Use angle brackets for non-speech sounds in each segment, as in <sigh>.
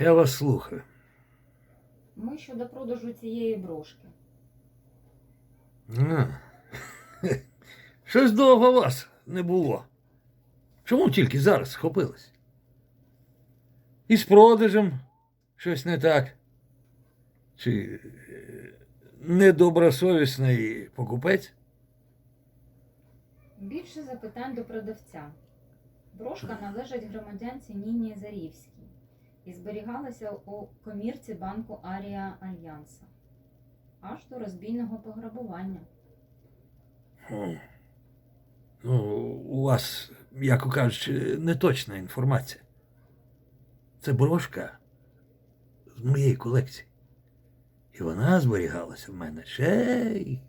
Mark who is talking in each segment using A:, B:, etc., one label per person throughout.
A: я вас слухаю.
B: Ми щодо продажу цієї брошки.
A: А. <laughs> Щось довго вас не було. Чому тільки зараз схопились? І з продажем щось не так. Чи е, недобросовісний покупець?
B: Більше запитань до продавця. Брошка належить громадянці Ніні Зарівській і зберігалася у комірці банку Арія Альянса аж до розбійного пограбування.
A: Ну, у вас, м'яко кажучи, неточна інформація. Це брошка з моєї колекції. І вона зберігалася в мене ще й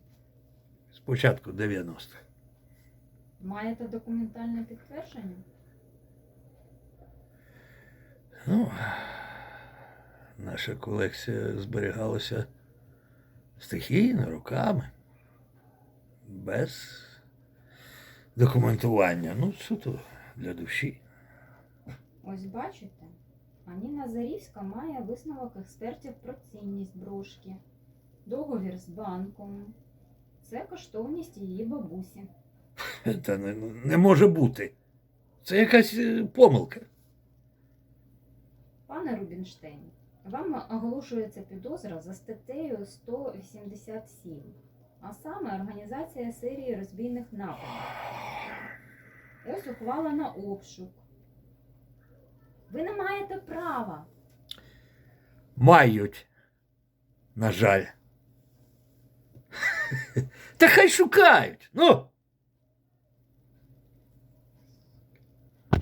A: з початку 90-х.
B: Маєте документальне підтвердження?
A: Ну, наша колекція зберігалася стихійно, руками, без документування. Ну, суто для душі.
B: Ось бачите, Аніна Зарівська має висновок експертів про цінність брошки, договір з банком. Це коштовність її бабусі.
A: Та не, не може бути. Це якась е, помилка.
B: Пане Рубінштейн, вам оголошується підозра за статтею 187, а саме організація серії розбійних нападів. Ось ухвала на обшук. Ви не маєте права.
A: Мають. На жаль. <laughs> Та хай шукають. Ну.